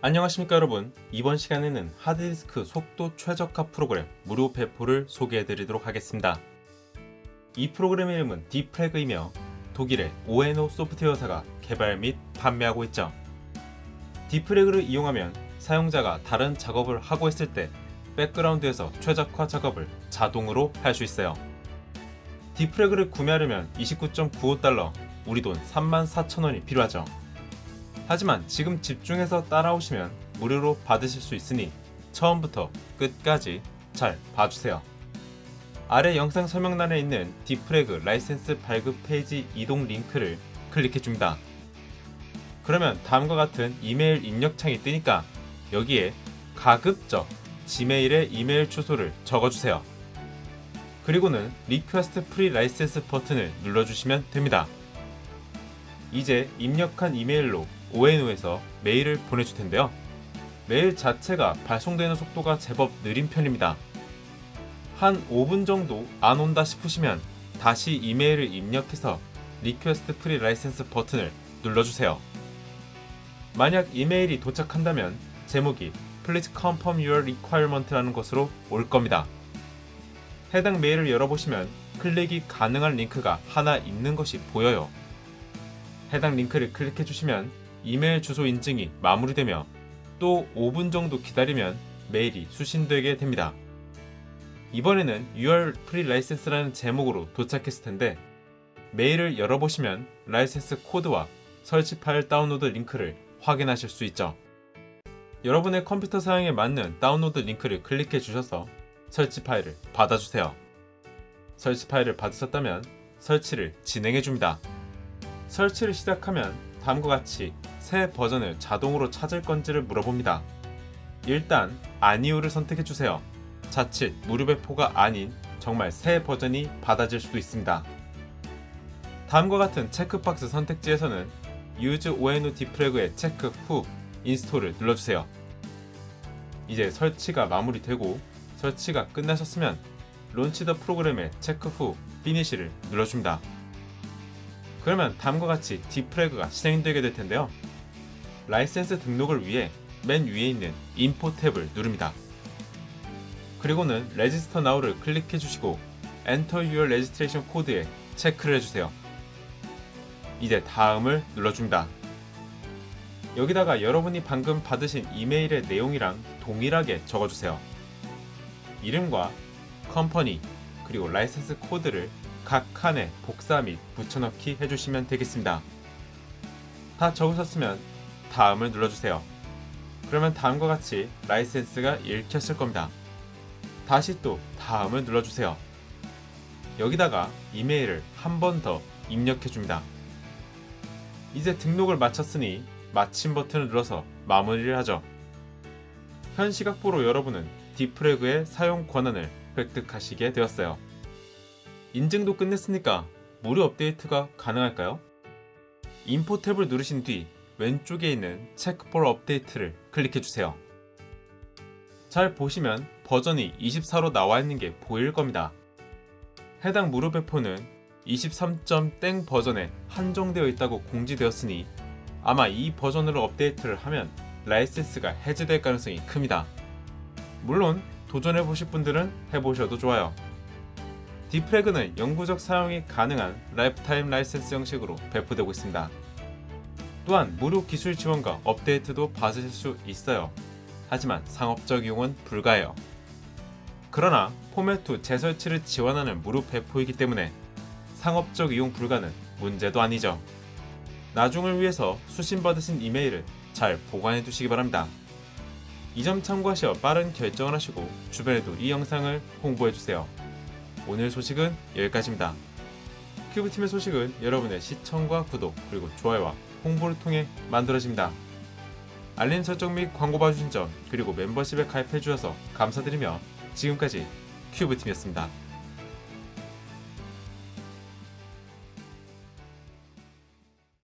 안녕하십니까 여러분. 이번 시간에는 하드디스크 속도 최적화 프로그램 무료 배포를 소개해 드리도록 하겠습니다. 이 프로그램의 이름은 디프래그이며 독일의 오에노 소프트웨어사가 개발 및 판매하고 있죠. 디프래그를 이용하면 사용자가 다른 작업을 하고 있을 때 백그라운드에서 최적화 작업을 자동으로 할 수 있어요. 디프래그를 구매하려면 29.95달러 우리 돈 34,000원이 필요하죠 하지만 지금 집중해서 따라오시면 무료로 받으실 수 있으니 처음부터 끝까지 잘 봐주세요. 아래 영상 설명란에 있는 디프래그 라이센스 발급 페이지 이동 링크를 클릭해 줍니다. 그러면 다음과 같은 이메일 입력창이 뜨니까 여기에 가급적 지메일의 이메일 주소를 적어주세요. 그리고는 리퀘스트 프리 라이센스 버튼을 눌러주시면 됩니다. 이제 입력한 이메일로 오에노에서 메일을 보내줄 텐데요. 메일 자체가 발송되는 속도가 제법 느린 편입니다. 한 5분 정도 안 온다 싶으시면 다시 이메일을 입력해서 리퀘스트 프리 라이센스 버튼을 눌러주세요. 만약 이메일이 도착한다면 제목이 Please confirm your requirement라는 것으로 올 겁니다. 해당 메일을 열어보시면 클릭이 가능한 링크가 하나 있는 것이 보여요. 해당 링크를 클릭해 주시면 이메일 주소 인증이 마무리되며 또 5분 정도 기다리면 메일이 수신되게 됩니다. 이번에는 UR 프리 라이센스라는 제목으로 도착했을 텐데 메일을 열어보시면 라이센스 코드와 설치 파일 다운로드 링크를 확인하실 수 있죠. 여러분의 컴퓨터 사용에 맞는 다운로드 링크를 클릭해 주셔서 설치 파일을 받아주세요. 설치 파일을 받으셨다면 설치를 진행해 줍니다. 설치를 시작하면 다음과 같이 새 버전을 자동으로 찾을 건지를 물어봅니다. 일단 아니오를 선택해 주세요. 자칫 무료 배포가 아닌 정말 새 버전이 받아질 수도 있습니다. 다음과 같은 체크박스 선택지에서는 Use ONO 디프래그의 체크 후 인스톨을 눌러주세요. 이제 설치가 마무리되고 설치가 끝나셨으면 론치 더 프로그램의 체크 후 피니시를 눌러줍니다. 그러면 다음과 같이 디프래그가 실행되게 될 텐데요. 라이센스 등록을 위해 맨 위에 있는 인포 탭을 누릅니다. 그리고는 레지스터 나우를 클릭해 주시고 Enter your registration 코드에 체크를 해주세요. 이제 다음을 눌러줍니다. 여기다가 여러분이 방금 받으신 이메일의 내용이랑 동일하게 적어주세요. 이름과 컴퍼니 그리고 라이센스 코드를 각 칸에 복사 및 붙여넣기 해주시면 되겠습니다. 다 적으셨으면 다음을 눌러주세요. 그러면 다음과 같이 라이센스가 읽혔을 겁니다. 다시 또 다음을 눌러주세요. 여기다가 이메일을 한 번 더 입력해 줍니다. 이제 등록을 마쳤으니 마침 버튼을 눌러서 마무리를 하죠. 현 시각보로 여러분은 디프래그의 사용 권한을 획득하시게 되었어요. 인증도 끝냈으니까 무료 업데이트가 가능할까요? 인포 탭을 누르신 뒤 왼쪽에 있는 체크 for 업데이트를 클릭해 주세요. 잘 보시면 버전이 24로 나와 있는 게 보일 겁니다. 해당 무료 배포는 23점 버전에 한정되어 있다고 공지되었으니 아마 이 버전으로 업데이트를 하면 라이센스가 해제될 가능성이 큽니다. 물론 도전해 보실 분들은 해보셔도 좋아요. 디프래그는 영구적 사용이 가능한 라이프타임 라이센스 형식으로 배포되고 있습니다. 또한 무료 기술 지원과 업데이트도 받으실 수 있어요. 하지만 상업적 이용은 불가해요. 그러나 포맷2 재설치를 지원하는 무료 배포이기 때문에 상업적 이용 불가는 문제도 아니죠. 나중을 위해서 수신받으신 이메일을 잘 보관해 두시기 바랍니다. 이 점 참고하시어 빠른 결정을 하시고 주변에도 이 영상을 홍보해 주세요. 오늘 소식은 여기까지입니다. 큐브팀의 소식은 여러분의 시청과 구독 그리고 좋아요와 홍보를 통해 만들어집니다. 알림 설정 및 광고 봐주신 점 그리고 멤버십에 가입해 주셔서 감사드리며 지금까지 큐브팀이었습니다.